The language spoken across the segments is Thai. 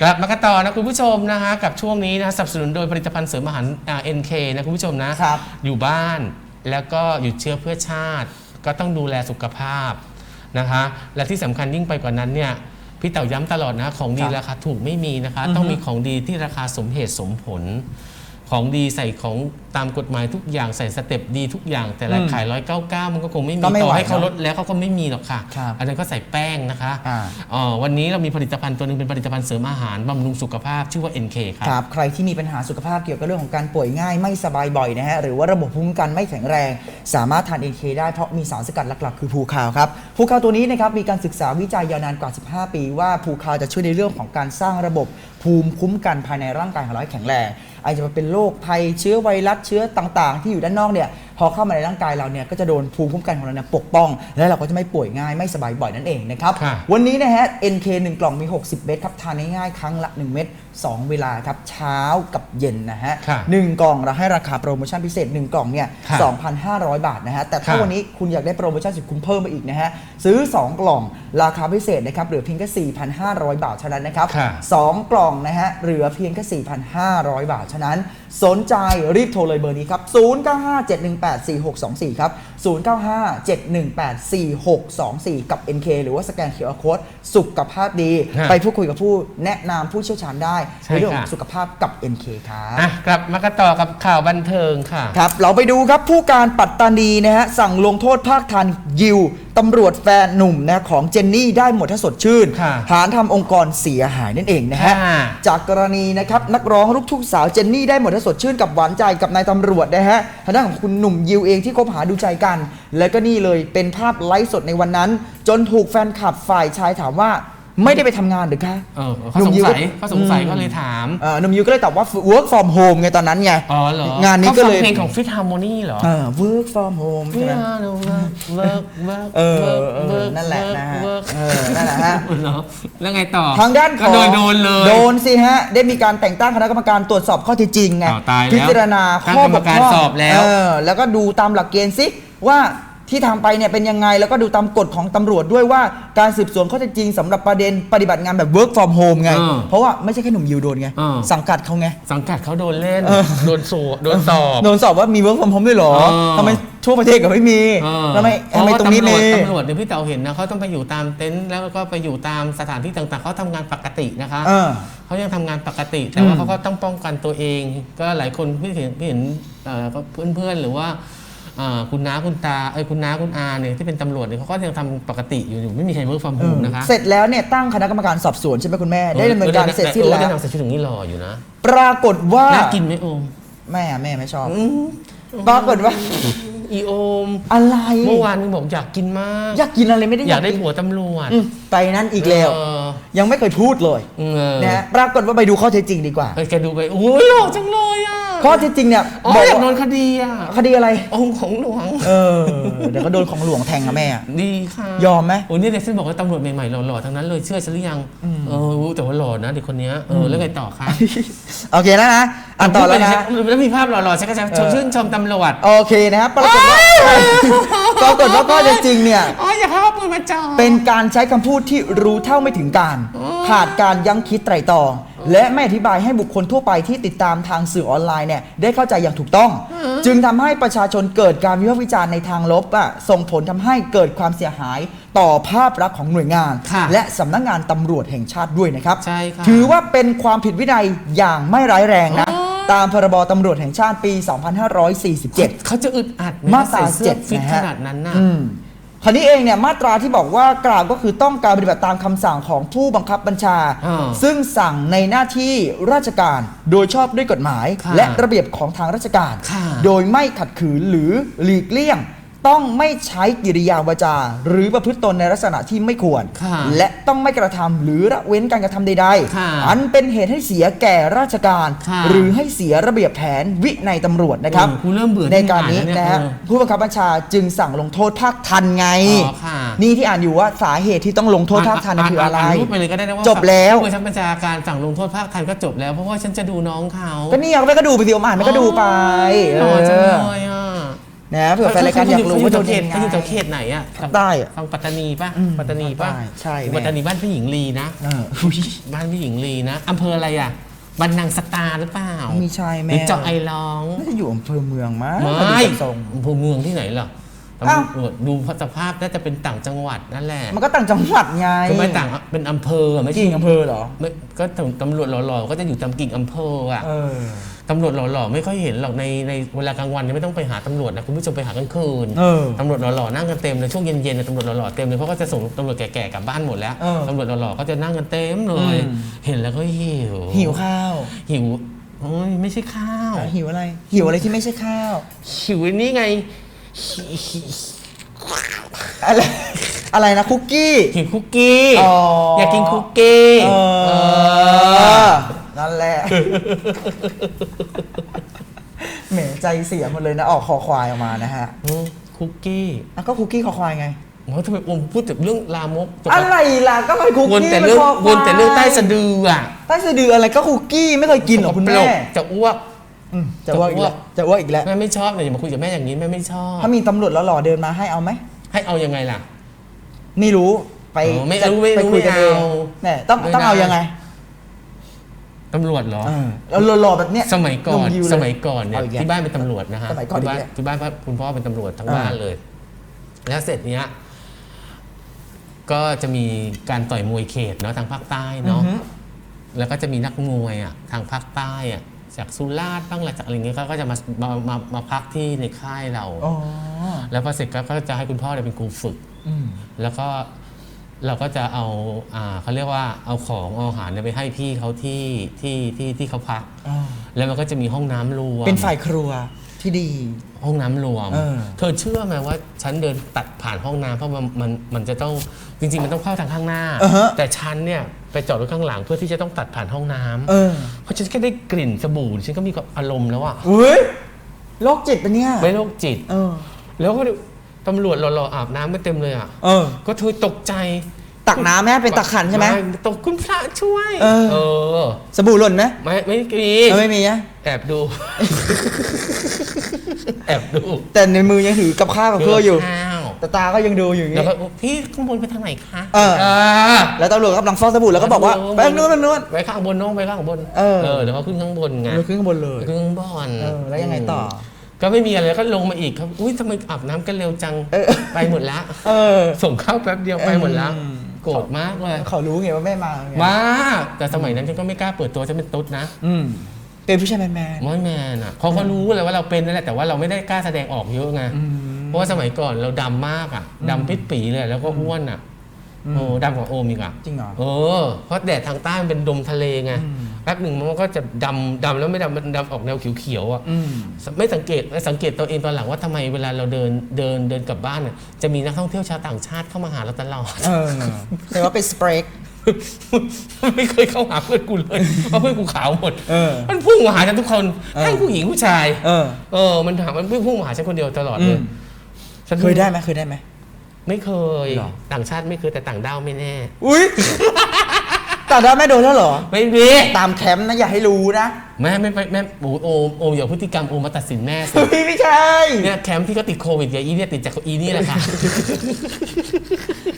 กลับมากันต่อนะคุณผู้ชมนะฮะกับช่วงนี้นะสนับสนุนโดยผลิตภัณฑ์เสริมอาหารเอ็นเคนะคุณผู้ชมนะครับ อยู่บ้านแล้วก็หยุดเชื้อเพื่อชาติ ก็ต้องดูแลสุขภาพนะคะและที่สำคัญยิ่งไปกว่านั้นเนี่ยพี่เต่าย้ำตลอดนะของดีครับราคาถูกไม่มีนะคะอือฮึต้องมีของดีที่ราคาสมเหตุสมผล ของดีใส่ของตามกฎหมายทุกอย่างใส่สเต็ปดีทุกอย่าง แต่ละอืมขายร้อยเก้าเก้ามันก็คงไม่มีก็ไม่ต่อไหวให้เขาเนอะลดแล้วเขาก็ไม่มีหรอกค่ะ ครับอันนั้นก็ใส่แป้งนะคะอ่าอ๋อวันนี้เรามีผลิตภัณฑ์ตัวหนึงเป็นผลิตภัณฑ์เสริมอาหารบำรุงสุขภาพชื่อว่า NK ครับครับใครที่มีปัญหาสุขภาพเกี่ยวกับเรื่องของการป่วยง่ายไม่สบายบ่อยนะฮะหรือว่าระบบภูมิคุ้มกันไม่แข็งแรง สามารถทาน AK ได้เพราะมีสารสกัดหลักๆ คือภูคาวครับภูคาวตัวนี้นะครับมีการศึกษาวิจัยยาวนานกว่า 15 ปี ว่าภูคาวจะช่วยในเรื่องของการสร้างระบบภูมิคุ้มกันภายในร่างกายของเราให้แข็งแรง อาจจะเป็นโรคภัยเชื้อไวรัสเชื้อต่าง ๆ ที่อยู่ด้านนอกเนี่ย พอเข้ามาในร่างกายเราเนี่ยก็จะโดนภูมิคุ้มกันของเราเนี่ยปกป้อง และเราก็จะไม่ป่วยง่ายไม่สบายบ่อยนั่นเองนะครับ ค่ะ วันนี้นะฮะ NK 1 กล่องมี 60 เม็ดครับ ทานง่ายๆครั้งละ 1 เม็ด2 เวลาครับ เช้ากับเย็นนะฮะค่ะหนึ่งกล่องเราให้ราคาโปรโมชั่นพิเศษ 1 กล่องเนี่ยค่ะ2,500 บาทนะฮะ แต่ถ้าค่ะวันนี้คุณอยากได้โปรโมชั่นสุดคุ้มเพิ่มมาอีกนะฮะ ซื้อ 2 กล่องราคาพิเศษนะครับเหลือเพียงแค่4,500 บาทเท่านั้นนะครับค่ะ2กล่องนะฮะเหลือเพียงแค่4,500 บาทเท่านั้น สนใจรีบโทรเลยเบอร์นี้ครับ8 4 6 2 4 ครับ 0957184624 กับ NK หรือว่าสแกน QR Code สุขภาพดี ฮะไปพูดคุยกับผู้แนะนำผู้เชี่ยวชาญได้ใช่ในเรื่องของค่ะสุขภาพกับ NK ครับ อะกลับมากันต่อกับข่าวบันเทิงค่ะ ครับ เราไปดูครับผู้การปัตตานีนะฮะสั่งลงโทษภาคทันยิวตำรวจแฟนหนุ่มนะของเจนนี่ได้หมดถ้าสดชื่น ค่ะฐานทำองค์กรเสียหายนั่นเองนะฮะ ค่ะจากกรณีนะครับนักร้องลูกทุ่งสาวเจนนี่ได้หมดถ้าสดชื่นกับหวานใจกับนายตำรวจนะฮะทางด้านของคุณหนุ่มยิวเองที่คบหาดูใจกันและก็นี่เลยเป็นภาพไลฟ์สดในวันนั้น จนถูกแฟนคลับฝ่ายชายถามว่า ไม่ได้ไปทำงานหรือคะ เออเขาสงสัยเขาสงสัยเขาเลยถามเอ่อหนุ่มยิวก็เลยตอบว่า work from home ไงตอนนั้นไง อ๋อเหรองานนี้ก็เลย ขาฟังเพลงของฟิตฮาร์โมนีเหรอ เออ work from home ใช่ไหมเวิร์กเวิร์กเออเออนั่นแหละนะฮะเออ นั่นแหละฮะ เหรอแล้วไงต่อทางด้านของก็โดนโดนเลย โดนสิฮะ ได้มีการแต่งตั้งคณะกรรมการตรวจสอบข้อเท็จจริงไงอ้าวตายแล้วพิจารณาข้อบกพร่องตั้งกรรมการสอบแล้ว เออแล้วก็ดูตามหลักเกณฑ์ซิว่า ที่ทำไปเนี่ยเป็นยังไงแล้วก็ดูตามกฎของตำรวจด้วยว่าการสืบสวนข้อเท็จจริงสำหรับประเด็นปฏิบัติงานแบบ work from home ไงเออเพราะว่าไม่ใช่แค่หนุ่มยิวโดนไงเออสังกัดเขาไง สังกัดเขาโดนเล่น เออ โดนสอบโดนสอบ โดนสอบว่ามี work from home ด้วยเหรอเออทำไมทั่วประเทศก็ไม่มีเออทำไมเพทำราะไมว่าตรงนี้ตำรมีวจตำรวจเนี่ยพี่เต๋าเห็นนะเขาต้องไปอยู่ตามเต็นท์แล้วก็ไปอยู่ตามสถานที่ต่างๆเขาทำงานปกตินะคะเออเขายังทำงานปกติ แต่ว่าอืมเขาก็ต้องป้องกันตัวเอง ก็หลายคนพี่เห็นพี่เห็นเอ่อก็เพื่อนๆหรือว่าเอ่อ คุณน้าคุณตาเอ้ยคุณน้าคุณอาเนี่ยที่เป็นตำรวจเนี่ยเขาก็ยังทำปกติอยู่อยู่ไม่มีใครเวิร์กฟอร์มโฮมนะคะเสร็จแล้วเนี่ยตั้งคณะกรรมการสอบสวนใช่ไหมคุณแม่ได้ดำเนินการเสร็จสิ้นเออแล้วได้นำเสร็จสิ้นถึงนี่รออยู่นะ ปรากฏว่าน่ากินไหมโอมแม่แม่ไม่ชอบอืมปรากฏว่าอีโอม อะไรเมื่อวานมึงบอกอยากกินมาก อยากกินอะไรไม่ได้อยากได้ผัวตำรวจอืมไปนั้นอีกแล้วเออยังไม่เคยพูดเลยเออนะฮะปรากฏว่าไปดูข้อเท็จจริงดีกว่าเออแกดูไปโอ้ยหล่อจังเลยอะ ข้อเท็จจริงเนี่ยอ๋อบอกอยากโดว่านคดีอะคดีอะไร องค์ของหลวง เออเดี๋ยวก็โดนของหลวงแทงอะแม่อะดีค่ะยอมไหม โอ้นี่เด็กซึ่งบอกว่าตำรวจใหม่ๆหล่อๆทั้งนั้นเลยเชื่อฉันหรือยังเออรู้แต่ว่าหล่อนะเด็กคนเนี้ยเออแล้วไงต่อคะโอเคแล้วนะอ่านต่อแล้วนะ แล้วมีภาพหล่อๆฉันก็จะชมชื่นชมตำรวจโอเคนะครับปรากฏว่าปรากฏว่าข้อเท็จจริงเนี่ย อ๋ออย่าเข้าปืนมาจ่อเป็นการใช้คำพูดที่รู้เท่าไม่ถึงการ ขาดการยั้งคิดไตร่ตรอง และไม่อธิบายให้บุคคลทั่วไปที่ติดตามทางสื่อออนไลน์เนี่ยได้เข้าใจอย่างถูกต้อง จึงทำให้ประชาชนเกิดการวิพากษ์วิจารณ์ในทางลบอะส่งผลทำให้เกิดความเสียหายต่อภาพลักษณ์ของหน่วยงาน ค่ะและสำนักงานตำรวจแห่งชาติด้วยนะครับ ใช่ค่ะ ถือว่าเป็นความผิดวินัยอย่างไม่ร้ายแรงนะอ๋อตามพรบตำรวจแห่งชาติปี 2547 เขาจะอึดอัดไหมาตราใส่สื้อเจ็ดฟิตนะขฮะนาดนั้นน่ะ อืมค ราวนี้เองเนี่ยมาตราที่บอกว่ากล่าวก็คือต้องการปฏิบัติตามคำสั่งของผู้บังคับบัญชา อ่าซึ่งสั่งในหน้าที่ราชการโดยชอบด้วยกฎหมาย ค่ะและระเบียบของทางราชการ ค่ะ โดยไม่ขัดขืนหรือหลีกเลี่ยง ต้องไม่ใช้กิริยาวาจา หรือประพฤติตนในลักษณะที่ไม่ควร ค่ะและต้องไม่กระทำหรือละเว้นการกระทำใดค่ะๆ อันเป็นเหตุให้เสียแก่ราชการ ค่ะหรือให้เสียระเบียบแผนวินัยตำรวจนะครับ เออกูเริ่มเบื่อในการนี้ที่อ่านแล้วเนี่ยนะฮะเออผู้บังคับบัญชาจึงสั่งลงโทษภาคทันไง อ๋อค่ะ นี่ที่อ่านอยู่ว่าสาเหตุที่ต้องลงโทษภาคทันน่ะคืออะไรานรูปไปเลยก็ได้นะว่าจบแล้วผู้บัญชาบัญชาการสั่งลงโทษภาคทันก็จบแล้วเพราะว่าฉันจะดูน้องเขาก็นี่เอาไปก็ดูไปสิผมอ่านไม่ก็ดูไปหล่อจังเออเลยอะ นะเผื่อแฟนรายการอยากรู้ว่าโดนเขยังไงเขาอยู่แถวเขตไหนอะภาคใต้อะฟังปัตตานีป่ะอืมปัตตานีป่ะภาคใต้ใช่แม่ปัตตานีบ้านพี่หญิงลีนะเอออุ๊ยบ้านพี่หญิงลีนะอำเภออะไรอะบันนังสตาหรือเปล่าไม่ใช่หแม่รือเจาะไอร้องน่าจะอยู่อำเภอเมืองมั้งไม่ถ้าดูจากทรงอำเภอเมืองที่ไหนล่ะอ้าวตำรวจดูสภาพน่าจะเป็นต่างจังหวัดนั่นแหละ มันก็ต่างจังหวัดไงคือไม่ต่างเป็นอำเภออะไม่ใช่กิ่งอำเภอเหรอไม่ก็ตำรวจหล่อๆก็จะอยู่ตามกิ่งอำเภออะเออ ตำรวจหล่อๆไม่ค่อยเห็นหรอกในในเวลากลางวันเนี่ยไม่ต้องไปหาตำรวจนะคุณผู้ชมไปหากลางคืนเออตำรวจหล่อๆนั่งกันเต็มเลยช่วงเย็นๆเนี่ยตำรวจหล่อๆเต็มเลยเพราะก็จะส่งตำรวจแก่ๆกลับบ้านหมดแล้วเออตำรวจหล่อๆก็จะนั่งกันเต็มเลย อืม เห็นแล้วก็หิวหิวข้าวหิวโอ้ยไม่ใช่ข้าวอะหิวอะไร หิวอะไรที่ไม่ใช่ข้าว หิวนี่ไงหิหิอะไรอะไรนะคุกกี้ หิวคุกกี้อ๋อออยากกินคุกกี้เอเอออ นั่นแหละ แหมใจเสียหมดเลยนะ ออกคอควายออกมานะฮะอืมคุกกี้อะก็คุกกี้คอควายไง โอ้ยทำไมอมพูดแต่เรื่องลามกจบอะไรล่ะก็ไปคุกวนกี้แต่เรื่องคควายวนแต่เรื่องใต้สะดืออะใต้สะดืออะไรก็คุกกี้ไม่เคยกินเหรอคุณแม่สกปรกจะอ้วก อืมจะอ้วกอีกแล้วจะอ้วกอีกแล้ว แม่ไม่ชอบเลยอย่ามาคุยกับแม่อย่างนี้แม่ไม่ชอบ ถ้ามีตำรวจแล้วหล่อเดินมาให้เอาไหม ให้เอายังไงล่ะ ไม่รู้ไปอ๋อไม่รู้ไม่รู้ไปคุยกันเองไม่เอาเนี่ยต้องไม่ต้องเอาได้ ยังไง ตำรวจเหรอเออแล้วหล่อๆแบบเนี้ยสมัยก่อนลงยิวเลยสมัยก่อนเนี่ยเอาอีกแล้วที่บ้านเป็นตำรวจนะฮะสมัยก่อนที่บ้านอีกแล้วที่บ้านคุณพ่อเป็นตำรวจทั้งอ่า บ้านเลย แล้วเสร็จเนี้ยก็จะมีการต่อยมวยเขตเนาะทางภาคใต้เนาะ อือฮึ แล้วก็จะมีนักมวยอะทางภาคใต้อะจากสุราษฎร์บ้างแหละจากอะไรเงี้ยเขาก็จะมามามามาพักที่ในค่ายเรา อ๋อแล้วพอเสร็จก็ก็จะให้คุณพ่อเนี่ยเป็นครูฝึก อืม แล้วก็ เราก็จะเอาอ่าเขาเรียกว่าเอาของเอาอาหารเนี่ยไปให้พี่เขาที่ที่ที่ที่เขาพักอ๋อแล้วมันก็จะมีห้องน้ำรวม เป็นฝ่ายครัวที่ดี ห้องน้ำรวมเออเธอเชื่อไหมว่าฉันเดินตัดผ่านห้องน้ำเพราะมันมันมันจะต้องจริง ๆ มันต้องเข้าทางข้างหน้าอ่าฮะแต่ฉันเนี่ยไปจอดรถข้างหลังเพื่อที่จะต้องตัดผ่านห้องน้ำเออเพราะฉันก็ได้กลิ่นสบู่ฉันก็มีความอารมณ์แล้วอะอุ้ยโรคจิตปะเนี่ยไม่โรคจิตเออแล้วก็ ตำรวจหล่อๆอาบน้ำไม่เต็มเลยอะเออ ก็เธอตกใจตักน้ำแม่เป็นตักขันใช่ไหม ตกคุณพระช่วย เออ เออ สบู่หล่นไหมไม่ไม่มีเออไม่มีนะแอบดู แอบดูแต่ในมือยังถือกับข้าวกับเครื่องอยู่ ข้าวแต่ตาก็ยังดูอยู่อย่างแล้วงี้ ก็พี่ข้างบนไปทางไหนคะเออแล้วตำรวจก็กำลังฟอกสบู่แล้วก็บอกว่าไปทางนู้นไปทางนู้น ไปข้างบนน้องไปข้างบนเออ เดี๋ยวเขาขึ้นข้างบนไงเราขึ้นข้างบนเลย ขึ้นข้างบนเออแล้วยังไงต่อ ก็ไม่มีอะไรก็ลงมาอีกครับอุ้ยทำไมอาบน้ำกันเร็วจังเออไปหมดละเออ ส่งข้าวแป๊บเดียวไปหมดละอืม โกรธมากเลยเขารู้ไงว่าแม่มาไงมากแต่สมัยนั้นฉันก็ไม่กล้าเปิดตัวฉันเป็นตุ๊ดนะอืมเป็นผู้ชายแมนแมน มอยแมนอะเขาก็รู้เลยว่าเราเป็นนั่นแหละแต่ว่าเราไม่ได้กล้าแสดงออกเยอะไงอืมเพราะว่าสมัยก่อนเราดำมากอะดำปิดปีเลยแล้วก็อ้วนอะอืมโอ้ดำกว่าโอมอีกอะจริงเหรอ เออเพราะแดดทางใต้มันเป็นดมทะเลไงอืม แป๊บหนึ่งมันก็จะดำดำแล้วไม่ดำมันดำออกแนวเขียวๆอะอืมไม่สังเกตสังเกตตัวเองตอนหลังว่าทำไมเวลาเราเดินเดินเดินกลับบ้านน่ะจะมีนักท่องเที่ยวชาวต่างชาติเข้ามาหาเราตลอดเออแต่ว่าเป็นสเปรกไม่เคยเข้าหาเพื่อนกูเลยเพราะเพื่อนกูขาวหมดเออมันพุ่งมาหาฉันทุกคนเออทั้งผู้หญิงผู้ชาย เออ เออ มันถามมันพุ่งมาหาฉันคนเดียวตลอดอืเลมยฉันเคยได้ไหมเคยได้ไหมไม่เคยหรอต่างชาติไม่เคยแต่ต่างด้าวไม่แน่ อุ้ย แต่ได้แม่โดนแล้วเหรอ ไม่มีตามแคมป์นะอย่าให้รู้นะแม่ไม่ไปแม่โอ้โอมโอมอย่าพฤติกรรมโอมมาตัดสินแม่สิเฮ้ยไม่ใช่เนี่ยแคมป์ที่เขาติดโควิดกับอีเนี่ยติดจากอีนี่แหละค่ะ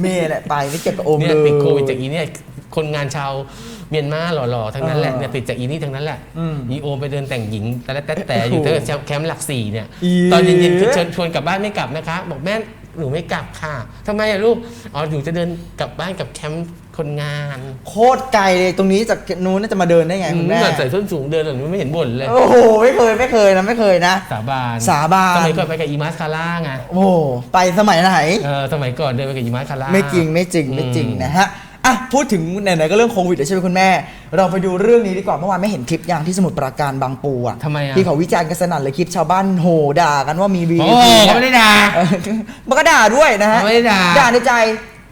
เมย์แหละไปไม่เกี่ยวกับโอมเนี่เลยย ติดโควิดจากอีเนี่ยคนงานชาวเมียนมาหล่อๆทั้งนั้นแหละเออเนี่ยติดจากอีนี่ทั้งนั้นแหละอืมอีโอมไปเดินแต่งหญิงแต่ละแต่แต่อยู่โอ้โหที่แคมป์หลักสี่เนี่ยอี ตอนเย็นๆเชิญชวนกลับบ้านไม่กลับนะคะ บอกแม่หนูไม่กลับค่ะทำไมอะลูกอ๋อหนูจะเดินกลับบ้านกับแคมป์ คนงานโคตรไกลเลยตรงนี้จากนู้นน่าจะมาเดินได้ไงคุณแม่อืใส่ส้นสูงเดินหนูไม่เห็นบ่นเลย โอ้โหไม่เคยไม่เคยนะไม่เคยนะ สาบานสาบานสมัยก่อนไปกับอีมาสคาร่าไงโอ้โหไปสมัยไหนเออสมัยก่อนเดินไปกับอีมาสคาร่าไม่จริงไม่จริงไม่จริงอืมนะฮะอะพูดถึงไหนๆก็เรื่องโควิดแล้วใช่ไหมคุณแม่ เราไปดูเรื่องนี้ดีกว่าเมื่อวานไม่เห็นคลิปอย่างที่สมุทรปราการบางปูอะทำไมอะที่เขาวิจารณ์กันสนั่นเลยคลิปชาวบ้านโหด่ากันว่ามีวีโอ้เขาไม่ได้ด่ามันก็ด่าด้วยนะฮะเขาไม่ได้ด่าด่าในใจ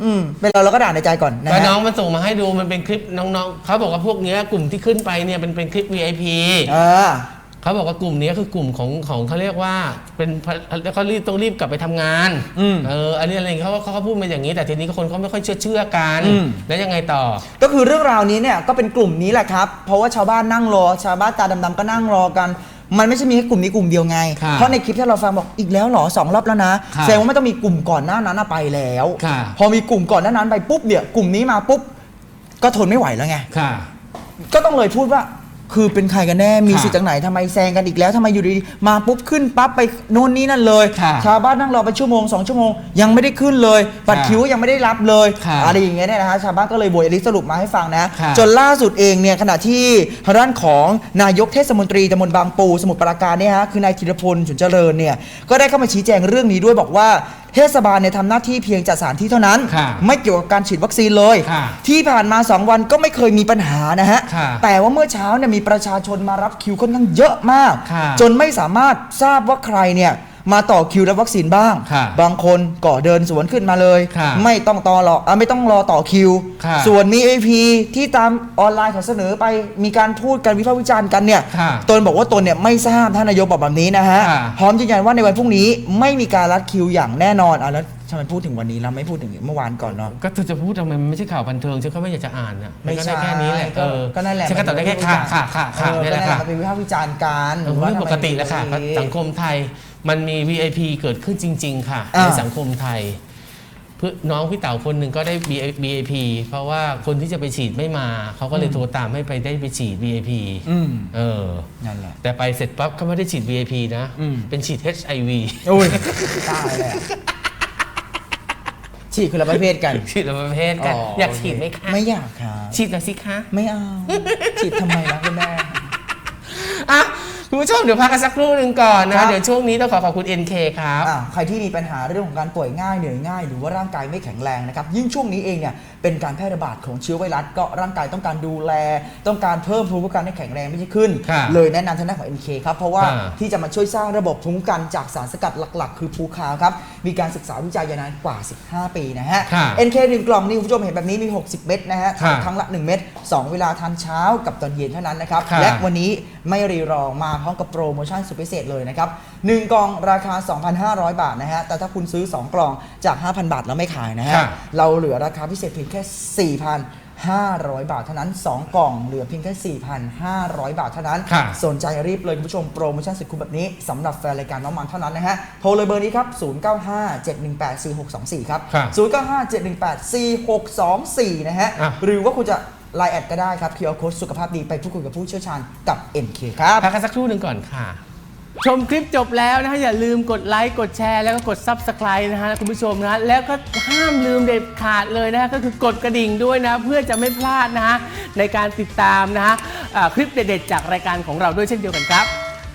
อืมเป็นเราเราก็ด่าในใจก่อนนะก็ฮะ น้องมันส่งมาให้ดูมันเป็นคลิปน้องๆเขาบอกว่าพวกเนี้ยกลุ่มที่ขึ้นไปเนี่ยเป็นเป็นคลิป VIP เออ เขาบอกว่ากลุ่มเนี้ยคือกลุ่มของของเขาเรียกว่าเป็นแล้วเขารีบต้องรีบกลับไปทำงานอืมเอออันนี้อะไรเขาเขาเขาพูดมาอย่างนี้แต่ทีนี้คนเขาไม่ค่อยเชื่อเชื่อกันอืม แล้วยังไงต่อ ก็คือเรื่องราวนี้เนี่ยก็เป็นกลุ่มนี้แหละครับ เพราะว่าชาวบ้านนั่งรอ ชาวบ้านตาดำๆก็นั่งรอกัน มันไม่ใช่มีแค่กลุ่มนี้กลุ่มเดียวไง ค่ะเพราะในคลิปที่เราฟังบอกอีกแล้วเหรอสองรอบแล้วนะค่ะแสดงว่าไม่ต้องมีกลุ่มก่อนหน้านั้นน่ะไปแล้ว ค่ะ พอมีกลุ่มก่อนหน้านั้นไปปุ๊บเนี่ยกลุ่มนี้มาปุ๊บก็ทนไม่ไหวแล้วไง ค่ะ ก็ต้องเลยพูดว่า คือเป็นใครกันแน่ มีค่ะสิทธิ์จากไหนทำไมแซงกันอีกแล้วทำไมอยู่ดีๆมาปุ๊บขึ้นปั๊บไปโน่นนี่นั่นเลย ค่ะชาวบ้านนั่งรอไปชั่วโมงสองชั่วโมงยังไม่ได้ขึ้นเลยบัตรค่ะคิวยังไม่ได้รับเลยค่ะอะไรอย่างเงี้ยเนี่ยนะฮะชาวบ้านก็เลยบวยอลิสรุปมาให้ฟังนะ ค่ะ จนล่าสุดเองเนี่ยขณะที่ทางด้านของนายกเทศมนตรีตำบลบางปู สมุทรปราการเนี่ยฮะคือนายธีรพลสุนเจริญเนี่ยก็ได้เข้ามาชี้แจงเรื่องนี้ด้วยบอกว่าเทศบาลเนี่ยทำหน้าที่เพียงจัดสถานที่เท่านั้น ค่ะไม่เกี่ยวกับการฉีดวัคซีนเลย ค่ะที่ผ่านมา 2 วันก็ไม่เคยมีปัญหานะฮะ ค่ะ แต่ว่าเมื่อเช้าเนี่ยมีประชาชนมารับคิวค่อนข้างเยอะมาก ค่ะจนไม่สามารถทราบว่าใครเนี่ยมาต่อคิวรับวัคซีนบ้าง ค่ะบางคนก็เดินสวนขึ้นมาเลย ค่ะไม่ต้องต่อรออะไม่ต้องรอต่อคิว ค่ะส่วนมี AP ที่ตามออนไลน์เขาเสนอไปมีการพูดกันวิพากษ์วิจารณ์กันเนี่ยค่ะตนบอกว่าตนเนี่ยไม่ทราบท่านนายกบอกแบบนี้นะฮะค่ะ พร้อมยืนยันว่าในวันพรุ่งนี้ไม่มีการรัดคิวอย่างแน่นอนอะแล้ว ทำไมพูดถึงวันนี้แล้วไม่พูดถึงเมื่อวานก่อนเนาะ ก็เธอจะพูดทำไมมันไม่ใช่ข่าวบันเทิงฉันก็ไม่อยากจะอ่านนะไม่ก็ใช่ได้แค่นี้แหละก็เออก็นั่นแหละฉันก็ตอบได้แค่ค่ะค่ะค่ะค่ะเออนี่แหก็ละนั่นแหค่ะละมันเป็นวิพากษ์วิจารณ์กันเออเรื่องปกติแหละค่ะทำไมสังคมไทยมันมี VIP เกิดขึ้นจริง ๆ ค่ะอ่าในสังคมไทยเพื่อน้องพี่เต๋าคนหนึ่งก็ได้ VIP เพราะว่าคนที่จะไปฉีดไม่มา เขาก็เลยโทรตามให้ไปได้ไปฉีด VIP อืมเออนั่นแหละแต่ไปเสร็จปั๊บเขาไม่ได้ฉีด VIP นะอืมเป็นฉีด HIV โอ้ยตายเลยอะ ฉีดคนละประเภทกันฉีดประเภทกัน อยากฉีดไหมคะไม่อยากค่ะฉีดหน่อยสิคะ ไม่เอาฉีดทำไมนะคุณแม่อะคุณ ผู้ชมเดี๋ยวพักกันสักครู่หนึ่งก่อนนะครัคะบ เดี๋ยวช่วงนี้ต้องขอขอบคุณ NK ครับ อะใครที่มีปัญหาเรื่องของการป่วยง่ายเหนื่อยง่าย หรือว่าร่างกายไม่แข็งแรงนะครับยิ่งช่วงนี้เองเนี่ยเป็นการแพร่ระบาดของเชื้อไวรัสก็ร่างกายต้องการดูแล ต้องการเพิ่มภูมิคุ้มกันให้แข็งแรงไม่ใช่ขึ้น ค่ะเลยแนะนำทางด้านของ NK ครับเพราะว่าอ่าที่จะมาช่วยสร้างระบบภูมิคุ้มกันจากสารสกัดหลักๆ คือภูคาวครับมีการศึกษาวิจัยยาวนานกว่า 15 ปีนะฮะ ค่ะ NK หนึ่งกล่องนี่คุณผู้ชมเห็นแบบนี้มี 60 เม็ดนะฮะค่ะครั้งละ 1 เม็ด2เวลาทานเช้ากับตอนเย็นเท่านั้นนะครับค่ะ และวันนี้ไม่รีรอมาพร้อมกับโปรโมชั่นสุดพิเศษเลยนะครับ1กล่องราคา 2,500 บาทนะฮะแต่ถ้าคุณซื้อ 2 กล่องจาก 5,000 บาทเราไม่ขายนะฮะค่ะเราเหลือราคาพิเศษเพียงแค่4,500 บาทเท่านั้น 2 กล่องเหลือเพียงแค่ 4,500 บาทเท่านั้นค่ะสนใจรีบเลยคุณผู้ชมโปรโมชั่นสุดคุ้มแบบนี้สำหรับแฟนรายการน้องมันเท่านั้นนะฮะ โทรเลยเบอร์นี้ครับ 0957184624 ครับครับ0957184624 นะฮะอะหรือว่าคุณจะ ไลน์แอดก็ได้ครับ QR Code สุขภาพดีไปพูดคุยกับผู้เชี่ยวชาญกับ MK ครับ พักกันสักครู่หนึ่งก่อนค่ะ ชมคลิปจบแล้วนะฮะอย่าลืมกดไลค์กดแชร์แล้วก็กด Subscribe นะฮะคุณผู้ชมนะฮะแล้วก็ห้ามลืมเด็ดขาดเลยนะฮะก็คือกดกระดิ่งด้วยนะ เพื่อจะไม่พลาดนะฮะในการติดตามนะฮะอ่าคลิปเด็ดๆจากรายการของเราด้วยเช่นเดียวกันครับ